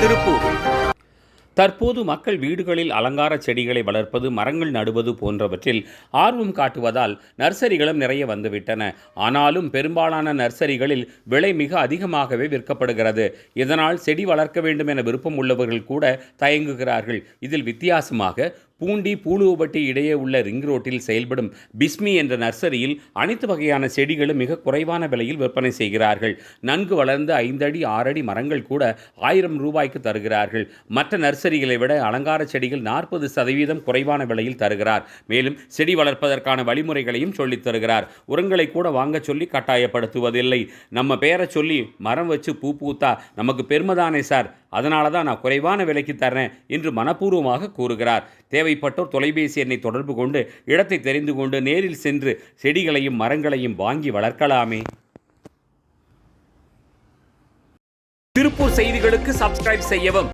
திருப்பூர். தற்போது மக்கள் வீடுகளில் அலங்கார செடிகளை வளர்ப்பது மரங்கள் நடுவது போன்றவற்றில் ஆர்வம் காட்டுவதால் நர்சரிகளும் நிறைய வந்துவிட்டன. ஆனாலும் பெரும்பாலான நர்சரிகளில் விலை மிக அதிகமாகவே விற்கப்படுகிறது. இதனால் செடி வளர்க்க வேண்டும் என விருப்பம் உள்ளவர்கள் கூட தயங்குகிறார்கள். இதில் வித்தியாசமாக பூண்டி பூலுவப்பட்டி இடையே உள்ள ரிங் ரோட்டில் செயல்படும் பிஸ்மி என்ற நர்சரியில் அனைத்து வகையான செடிகளும் மிக குறைவான விலையில் விற்பனை செய்கிறார்கள். நன்கு வளர்ந்த ஐந்தடி ஆறடி மரங்கள் கூட ஆயிரம் ரூபாய்க்கு தருகிறார்கள். மற்ற நர்சரிகளை விட அலங்கார செடிகள் நாற்பது சதவீதம் குறைவான விலையில் தருகிறார். மேலும் செடி வளர்ப்பதற்கான வழிமுறைகளையும் சொல்லித் தருகிறார். உரங்களை கூட வாங்க சொல்லி கட்டாயப்படுத்துவதில்லை. நம்ம பேரை சொல்லி மரம் வச்சு பூ பூத்தா நமக்கு பெருமைதானே சார்? அதனால தான் நான் குறைவான விலைக்கு தரேன் என்று மனப்பூர்வமாக கூறுகிறார். தேவை தேவைப்பட்டோர் தொலைபேசி எண்ணை தொடர்பு கொண்டு இடத்தை தெரிந்து கொண்டு நேரில் சென்று செடிகளையும் மரங்களையும் வாங்கி வளர்க்கலாமே. திருப்பூர் செய்திகளுக்கு சப்ஸ்கிரைப் செய்யவும்.